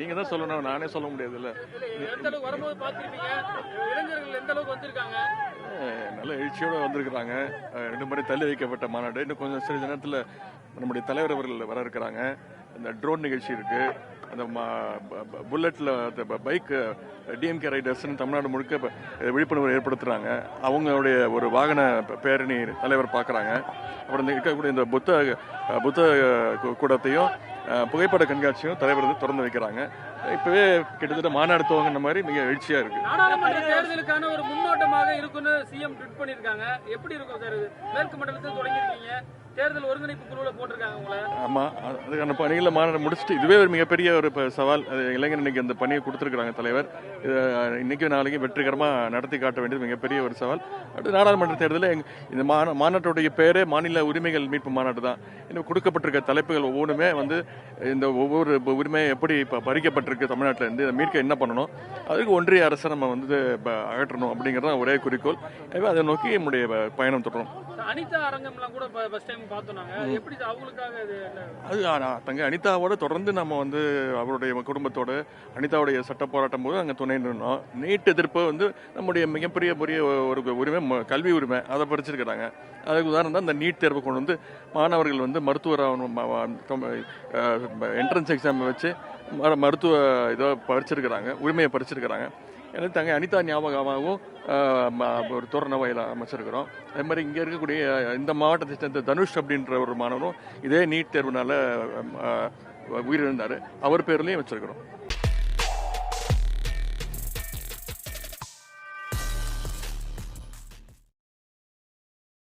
நீங்க தான் சொல்லணும். நானே சொல்ல முடியாதுல்ல. இல்ல, நல்ல எழுச்சியோட வந்திருக்கிறாங்க. ரெண்டு முறை தள்ளி வைக்கப்பட்ட மாநாடு. இன்னும் கொஞ்சம் சிறிது நேரத்தில் நம்முடைய தலைவர் அவர்கள் வர இருக்கிறாங்க. இந்த ட்ரோன் நிகழ்ச்சி இருக்கு. அந்த புல்லட்ல பைக் டிஎம்கே ரைடர்ஸ்னு தமிழ்நாடு முழுக்க விழிப்புணர்வு ஏற்படுத்துறாங்க. அவங்களுடைய ஒரு வாகன பேரணி தலைவர் பார்க்குறாங்க அப்புறம் இந்த இருக்கக்கூடிய இந்த புத்த புத்த கூடத்தையும் புகைப்பட கண்காட்சியும் தலைவர் வந்து திறந்து வைக்கிறாங்க. இப்பவே கிட்டத்தட்ட மாநாடு துவங்கின மாதிரி மிக எழுச்சியா இருக்கு. நாடாளுமன்ற தேர்தலுக்கான ஒரு முன்னோட்டமாக இருக்குன்னு சிஎம் ட்வீட் பண்ணிருக்காங்க எப்படி இருக்கும் சார் மேற்கு மண்டலத்தில் தொடங்கியிருக்கீங்க. தேர்தல் ஒருங்கிணைப்பு குழுவில் போட்டிருக்காங்க உங்களை. ஆமா அது- அதுக்கான பணிகளை மாநாடு முடிச்சுட்டு இதுவே ஒரு மிகப்பெரிய ஒரு ப- சவால். அது இளைஞர் இன்னைக்கு அந்த பணியை கொடுத்துருக்காங்க தலைவர். இன்னைக்கு நாளைக்கு வெற்றிகரமா நடத்தி காட்ட வேண்டியது மிகப்பெரிய ஒரு சவால். அடுத்து நாடாளுமன்ற தேர்தலில் இந்த மா- மாநாட்டுடைய பேரே மாநில உரிமைகள் மீட்பு மாநாடு தான். இன்னும் கொடுக்கப்பட்டிருக்க தலைப்புகள் ஒவ்வொன்றுமே வந்து இந்த ஒவ்வொரு ப- உரிமை எப்படி இப்போ பறிக்கப்பட்டிருக்கு தமிழ்நாட்டில் இருந்து இதை மீட்க என்ன பண்ணணும் அதுக்கு ஒன்றிய அரசை நம்ம வந்து அகற்றணும் அப்படிங்கிறது ஒரே குறிக்கோள். எனவே அதை நோக்கி நம்முடைய பயணம் தொடரும். அனிதா அரங்கம்லாம் கூட ஃபர்ஸ்ட் டைம் பார்த்தோம் நாங்க. எப்படி அவங்களுக்காக? அது தங்க அனிதாவோட தொடர்ந்து நம்ம வந்து அவருடைய குடும்பத்தோட அனிதாவுடைய சட்ட போராட்டம் போது அங்கே துணை நின்றோம் நீட் எதிர்ப்பு வந்து நம்முடைய மிகப்பெரிய பெரிய ஒரு உரிமை ம- கல்வி உரிமை. அதை பறிச்சிருக்கிறாங்க. அதுக்கு உதாரணம் தான் இந்த நீட் தேர்வு கொண்டு வந்து மாணவர்கள் வந்து மருத்துவர் என்ட்ரன்ஸ் எக்ஸாம் வச்சு ம- மருத்துவ இதை பறிச்சிருக்கிறாங்க உரிமையை பறிச்சிருக்கிறாங்க. எனக்கு தங்கை அனிதா ஞாபகமாகவும் ஒரு தோரண வயல அமைச்சிருக்கிறோம். அதே மாதிரி இங்கே இருக்கக்கூடிய இந்த மாவட்டத்தை சேர்ந்த தனுஷ் அப்படின்ற ஒரு மாணவரும் இதே நீட் தேர்வுனால உயிரிழந்தார். அவர் பேர்லேயும் வச்சிருக்கிறோம்